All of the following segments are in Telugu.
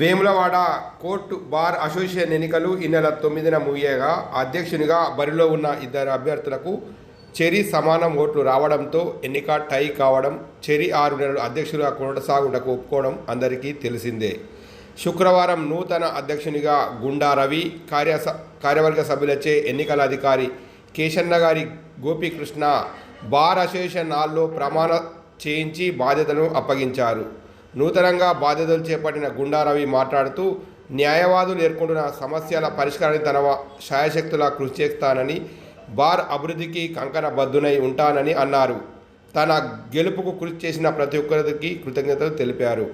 వేములవాడ కోర్టు బార్ అసోసియేషన్ ఎన్నికలు ఈ నెల తొమ్మిదిన ముగియగా అధ్యక్షునిగా బరిలో ఉన్న ఇద్దరు అభ్యర్థులకు చెరి సమానం ఓట్లు రావడంతో ఎన్నిక టై కావడం చెరి ఆరు నెలలు అధ్యక్షులుగా కొనసాగుటకు ఒప్పుకోవడం అందరికీ తెలిసిందే. శుక్రవారం నూతన అధ్యక్షునిగా గుండా రవి కార్యస కార్యవర్గ సభ్యులచే ఎన్నికల అధికారి కేశన్న గారి గోపీకృష్ణ బార్ అసోసియేషన్ హాల్లో ప్రమాణ చేయించి బాధ్యతను అప్పగించారు. నూతనంగా బాధ్యతలు చేపట్టిన గుండారవి మాట్లాడుతూ న్యాయవాదులు ఎదుర్కొంటున్న సమస్యల పరిష్కారానికి తన శాయశక్తులా కృషి చేస్తానని బార్ అభివృద్ధికి కంకణ బద్దునై ఉంటానని అన్నారు. తన గెలుపుకు కృషి చేసిన ప్రతి ఒక్కరికి కృతజ్ఞతలు తెలిపారు.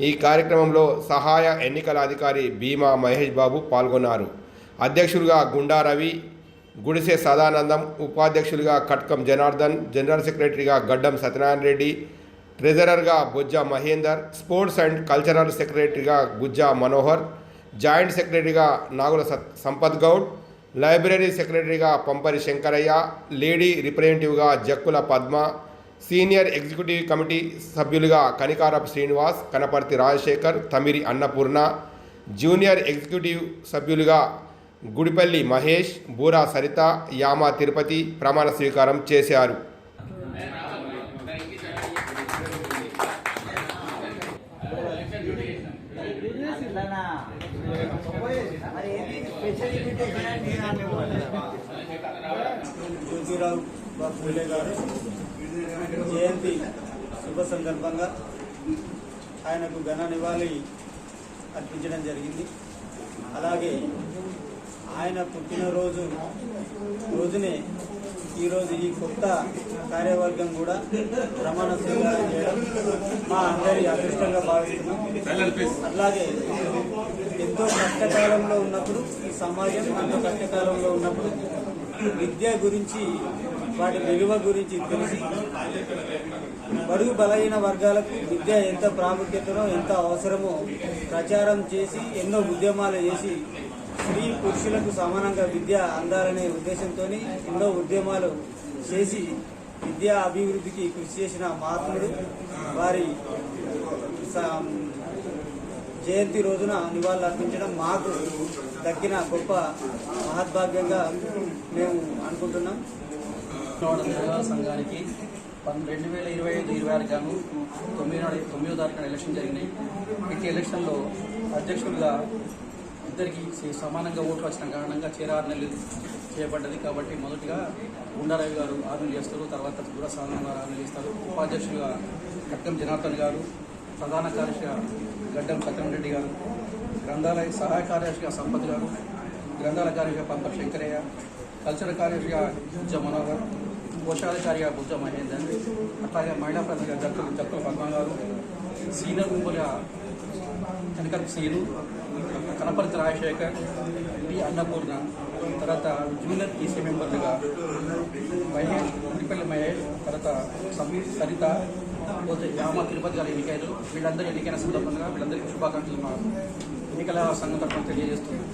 ఈ కార్యక్రమంలో సహాయ ఎన్నికల అధికారి భీమా మహేష్ బాబు పాల్గొన్నారు. అధ్యక్షులుగా గుండా రవి గుడిసె సదానందం ఉపాధ్యక్షులుగా కట్కం జనార్దన్ జనరల్ సెక్రటరీగా గడ్డం Satyanarayana Reddy ట్రెజరర్గా Bojja Mahender sports and cultural సెక్రటరీగా గుజ్జా మనోహర్ జాయింట్ సెక్రటరీగా నాగుల సత్ సంపత్ గౌడ్ లైబ్రరీ సెక్రటరీగా Pampari Shankaraiah lady రిప్రజెంటేటివ్గా Jakkula Padma senior executive committee సభ్యులుగా కనికారపు శ్రీనివాస్ కనపర్తి రాజశేఖర్ తమిరి అన్నపూర్ణ జూనియర్ ఎగ్జిక్యూటివ్ సభ్యులుగా గుడిపల్లి మహేష్ బూరా సరిత యామ తిరుపతి ప్రమాణ స్వీకారం చేశారు. జ్యోతిరావు ఫూలే గారు జయంతి శుభ సందర్భంగా ఆయనకు ఘన నివాళి అర్పించడం జరిగింది. అలాగే ఆయన పుట్టినరోజు రోజునే ఈరోజు ఈ కొత్త కార్యవర్గం కూడా రమణ స్వీకారం చేయడం మా అందరి అదృష్టంగా భావిస్తున్నాం. అలాగే ఎంతో కష్టకాలంలో ఉన్నప్పుడు ఈ సమాజం ఎంతో కష్టకాలంలో ఉన్నప్పుడు విద్య గురించి వాటి విలువ గురించి తెలిసి బడుగు బలహీన వర్గాలకు విద్య ఎంత ప్రాముఖ్యతనో ఎంత అవసరమో ప్రచారం చేసి ఎన్నో ఉద్యమాలు చేసి స్త్రీ పురుషులకు సమానంగా విద్య అందాలనే ఉద్దేశంతో ఎన్నో ఉద్యమాలు చేసి విద్యా అభివృద్ధికి కృషి చేసిన మహాత్ముడు. వారి జయంతి రోజున నివాళులు అర్పించడం మాకు దక్కిన గొప్ప మహద్భాగ్యంగా మేము అనుకుంటున్నాం. సంఘానికి రెండు వేల ఇరవై ఐదు ఇరవై ఆరు గాను తొమ్మిది తొమ్మిదో తారీఖున ఎలక్షన్ జరిగినాయి. ప్రతి ఎలక్షన్లో అధ్యక్షులుగా ఇద్దరికి సమానంగా ఓట్లు వచ్చిన కారణంగా చేర ఆరు చేయబడ్డది కాబట్టి మొదటిగా ఉండారవి గారు ఆరు చేస్తారు తర్వాత దూర సాధన గారు ఆరు చేస్తారు. ఉపాధ్యక్షులుగా కట్టం జనార్దన్ గారు ప్రధాన కార్యదర్శిగా గడ్డం సత్యంరెడ్డి గారు గ్రంథాలయ సహాయ కార్యదర్శిగా సంపత్ గారు గ్రంథాల కార్యదర్శిగా పంప శంకరయ్య కల్చరల్ కార్యదర్శిగా బుజ్జ మనోహర్ కోశాధికారిగా బుజ్జ మహేందర్ అట్లాగే మహిళా ప్రతినిధిగా జక్కుల జక్కుల పద్మ గారు సీనియర్ గుంపులుగా కనకర్ సీలు కనపర్తి రాజశేఖర్ పి అన్నపూర్ణ తర్వాత జూనియర్ ఈసీ మెంబర్లుగా మహేష్ ఉండిపల్లి మహేష్ తర్వాత సమీర్ సరిత పోతే యామ తిరుపతి గారు ఎన్నికయ్యారు వీళ్ళందరూ ఎన్నికైన సందర్భంగా వీళ్ళందరికీ శుభాకాంక్షలు మా ఎన్నికల సంఘం తరఫున తెలియజేస్తుంది